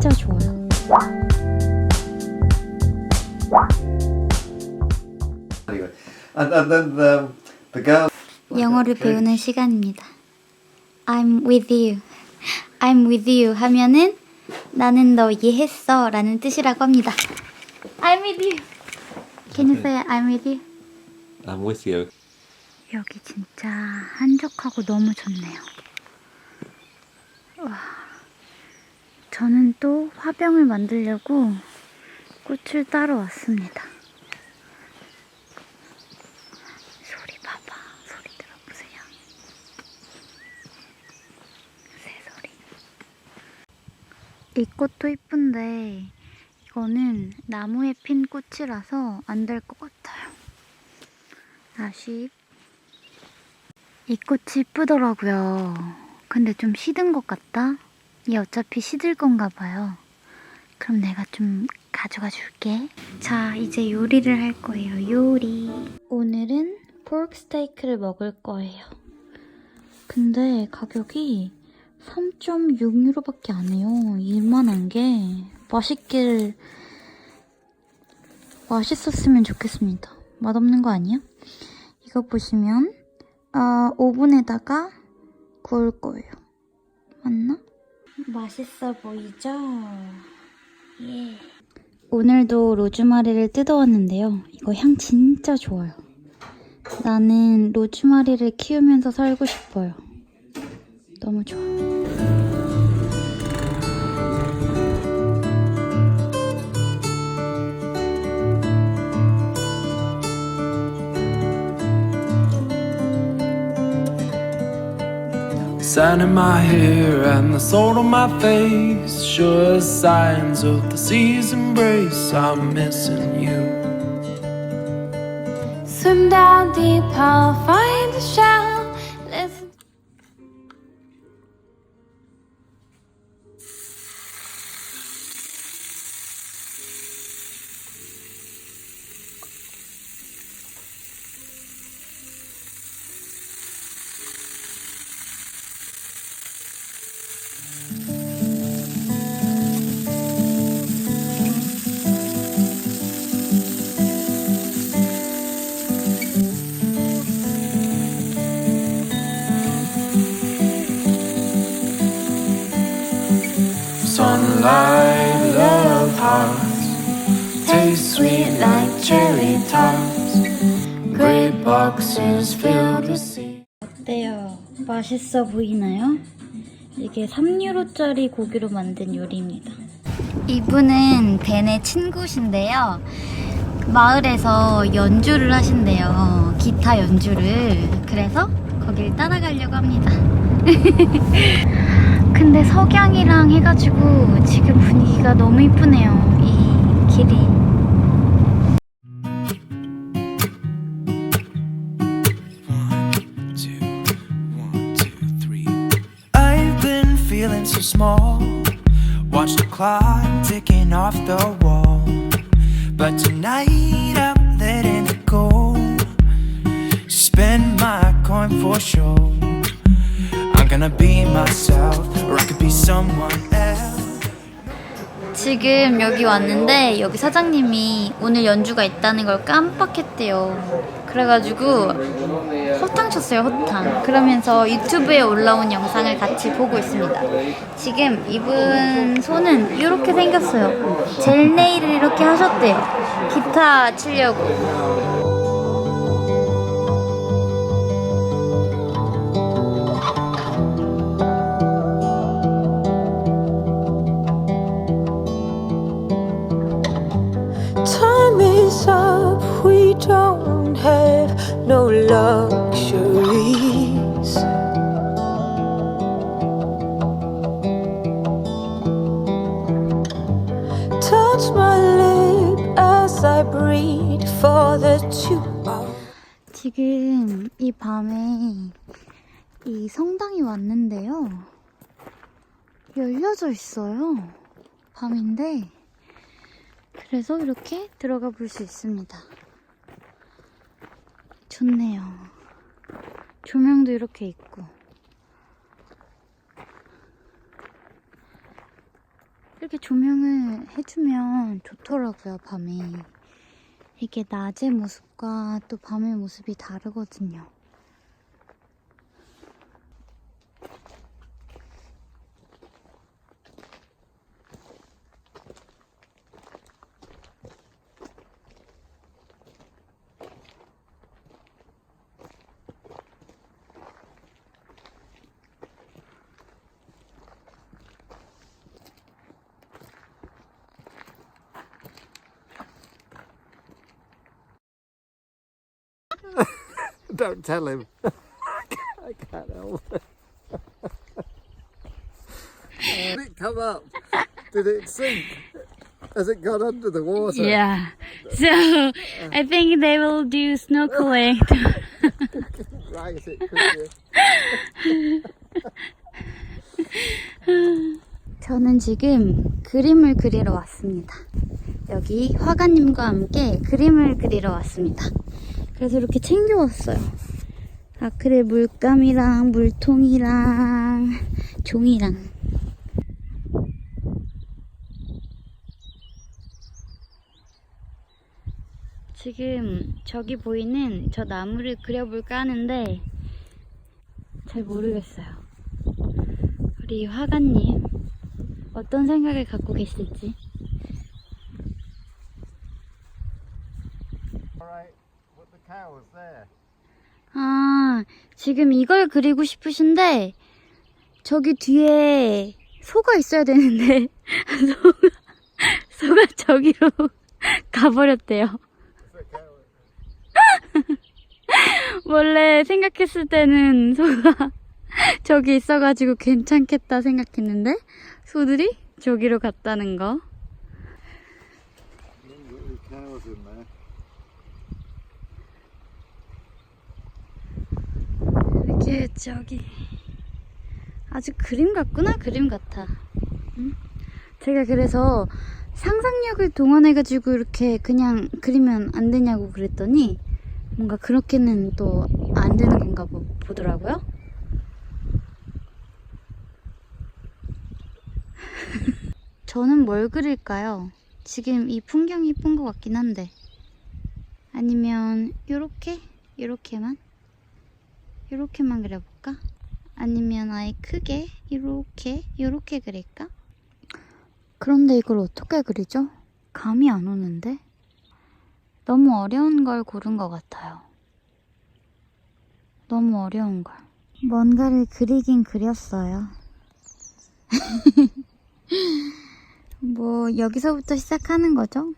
진짜 좋아요. Anyway, and, and then the, the girl. 영어를 배우는 시간입니다. I'm with you. I'm with you 하면은 나는 너 이해했어 라는 뜻이라고 합니다. I'm with you. Can you say I'm with you? I'm with you. 여기 진짜 한적하고 너무 좋네요. 와, 저는 또 화병을 만들려고 꽃을 따러 왔습니다. 소리 봐봐. 소리 들어보세요. 새소리. 이 꽃도 이쁜데 이거는 나무에 핀 꽃이라서 안 될 것 같아요. 아쉽. 이 꽃이 이쁘더라고요. 근데 좀 시든 것 같다? 얘 어차피 시들 건가 봐요. 그럼 내가 좀 가져가 줄게. 자, 이제 요리를 할 거예요. 요리. 오늘은 포크 스테이크를 먹을 거예요. 근데 가격이 3.6유로밖에 안 해요. 이만한 게 맛있길 맛있었으면 좋겠습니다. 맛없는 거 아니야? 이거 보시면 아, 오븐에다가 구울 거예요. 맞나? 맛있어 보이죠? 예. 오늘도 로즈마리를 뜯어왔는데요. 이거 향 진짜 좋아요. 나는 로즈마리를 키우면서 살고 싶어요. 너무 좋아. Sand in my hair and the salt on my face sure signs of the sea's embrace. I'm missing you. Swim down deep, I'll find a shell. Sweet like cherry tarts. Great boxes filled with seeds. 어때요? 맛있어 보이나요? 이게 3유로짜리 고기로 만든 요리입니다. 이분은 벤의 친구신데요. 마을에서 연주를 하신대요. 기타 연주를. 그래서 거길 따라가려고 합니다. 근데 석양이랑 해가지고 지금 분위기가 너무 이쁘네요. 이 길이. So small. Watch the clock ticking off the wall. But tonight I'm letting it go. Spend my coin for sure. I'm gonna be myself, or I could be someone else. 지금 여기 왔는데 여기 사장님이 오늘 연주가 있다는 걸 깜빡했대요. 그래가지고 허탕 쳤어요, 허탕. 그러면서 유튜브에 올라온 영상을 같이 보고 있습니다. 지금 이분 손은 이렇게 생겼어요. 젤 네일을 이렇게 하셨대요. 기타 치려고. 지금 이 밤에 이 성당이 왔는데요. 열려져 있어요. 밤인데. 그래서 이렇게 들어가 볼 수 있습니다. 좋네요. 조명도 이렇게 있고. 이렇게 조명을 해주면 좋더라고요, 밤에. 이게 낮의 모습과 또 밤의 모습이 다르거든요. Don't tell him. I can't help it. Did it come up? Did it sink? Has it gone under the water? Yeah. So I think they will do snorkeling. Right, it could be. 저는 지금 그림을 그리러 왔습니다. 여기 화가님과 함께 그림을 그리러 왔습니다. 그래서 이렇게 챙겨왔어요. 아크릴 물감이랑 물통이랑 종이랑. 지금 저기 보이는 저 나무를 그려볼까 하는데 잘 모르겠어요. 우리 화가님 어떤 생각을 갖고 계실지. 아, 지금 이걸 그리고 싶으신데, 저기 뒤에 소가 있어야 되는데, 소가, 소가 저기로 가버렸대요. 원래 생각했을 때는 소가 저기 있어가지고 괜찮겠다 생각했는데, 소들이 저기로 갔다는 거. 이렇게 저기 아주 그림 같구나 그림 같아 응? 제가 그래서 상상력을 동원해가지고 이렇게 그냥 그리면 안 되냐고 그랬더니 뭔가 그렇게는 또 안 되는 건가 보, 보더라고요 저는 뭘 그릴까요? 지금 이 풍경이 이쁜 것 같긴 한데 아니면 요렇게? 요렇게만? 이렇게만 그려볼까? 아니면 아예 크게 이렇게 이렇게 그릴까? 그런데 이걸 어떻게 그리죠? 감이 안 오는데? 너무 어려운 걸 고른 것 같아요. 너무 어려운 걸. 뭔가를 그리긴 그렸어요. 뭐 여기서부터 시작하는 거죠?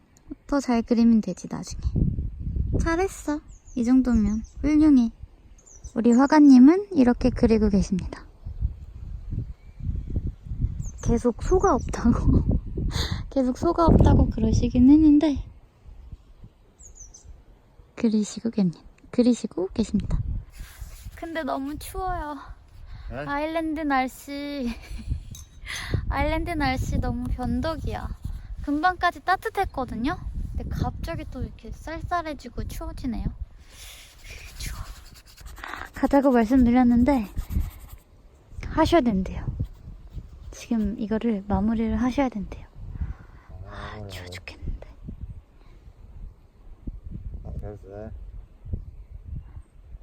더 잘 그리면 되지 나중에. 잘했어. 이 정도면 훌륭해. 우리 화가님은 이렇게 그리고 계십니다. 계속 소가 없다고, 계속 소가 없다고 그러시긴 했는데, 그리시고 계십니다. 그리시고 계십니다. 근데 너무 추워요. 네? 아일랜드 날씨, 아일랜드 날씨 너무 변덕이야. 금방까지 따뜻했거든요? 근데 갑자기 또 이렇게 쌀쌀해지고 추워지네요. 가자고 말씀드렸는데 하셔야 된대요. 지금 이거를 마무리를 하셔야 된대요. 아, 추워 죽겠는데.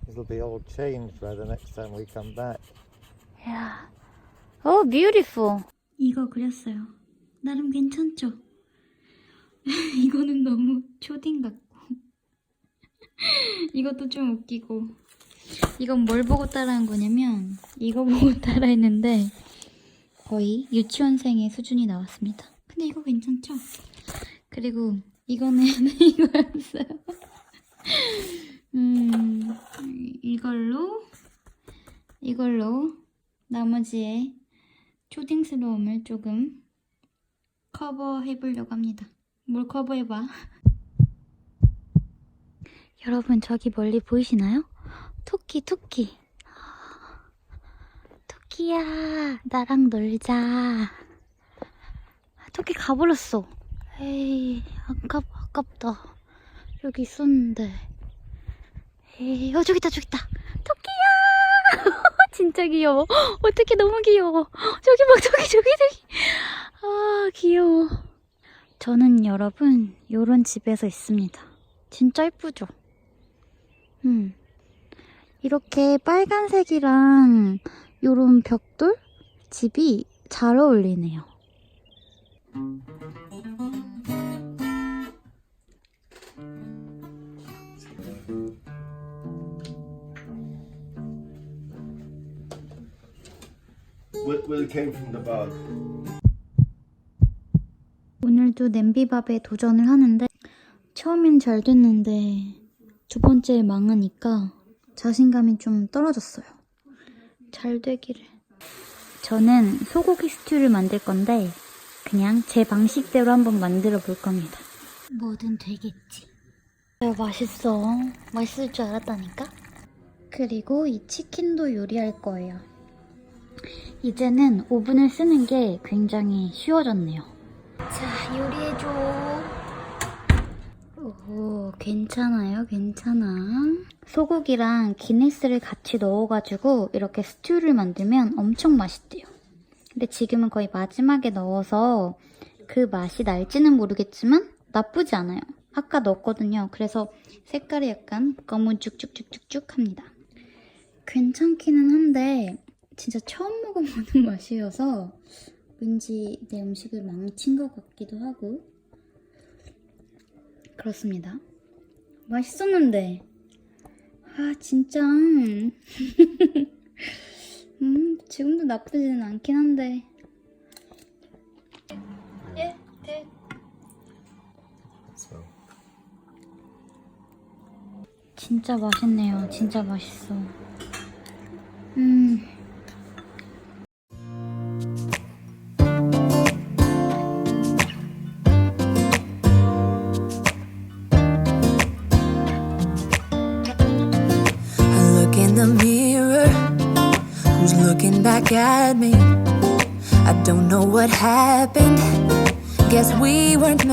This'll be all changed by the next time we come back. 야, 어, 뷰티풀. 이거 그렸어요. 나름 괜찮죠? 이거는 너무 초딩 같고. 이것도 좀 웃기고. 이건 뭘 보고 따라한 거냐면, 이거 보고 따라했는데, 거의 유치원생의 수준이 나왔습니다. 근데 이거 괜찮죠? 그리고 이거는 이거였어요. 음, 이걸로, 이걸로 나머지의 초딩스러움을 조금 커버해 보려고 합니다. 뭘 커버해봐? 여러분 저기 멀리 보이시나요? 토끼 토끼. 토끼야 나랑 놀자. 토끼 가버렸어. 에이 아깝, 아깝다. 여기 있었는데. 에이 어 저기 있다 저기 있다. 토끼야! 진짜 귀여워. 어떻게 너무 귀여워. 저기 막 저기 저기 저기. 아, 귀여워. 저는 여러분, 요런 집에서 있습니다. 진짜 예쁘죠? 음. 이렇게 빨간색이랑 요런 벽돌? 집이 잘 어울리네요. 오늘도 냄비밥에 도전을 하는데 처음엔 잘 됐는데 두 번째 망하니까 자신감이 좀 떨어졌어요. 잘 되기를. 저는 소고기 스튜를 만들 건데 그냥 제 방식대로 한번 만들어 볼 겁니다. 뭐든 되겠지. 야, 맛있어. 맛있을 줄 알았다니까? 그리고 이 치킨도 요리할 거예요. 이제는 오븐을 쓰는 게 굉장히 쉬워졌네요. 자, 요리해줘. 오, 괜찮아요, 괜찮아. 소고기랑 기네스를 같이 넣어가지고 이렇게 스튜를 만들면 엄청 맛있대요. 근데 지금은 거의 마지막에 넣어서 그 맛이 날지는 모르겠지만 나쁘지 않아요. 아까 넣었거든요. 그래서 색깔이 약간 검은 쭉쭉쭉쭉쭉 합니다. 괜찮기는 한데 진짜 처음 먹어보는 맛이어서 왠지 내 음식을 망친 것 같기도 하고 그렇습니다. 맛있었는데 아 진짜 음 지금도 나쁘지는 않긴 한데 예, 네. 진짜 맛있네요. 진짜 맛있어. At me? I don't know what happened. Guess we weren't meant.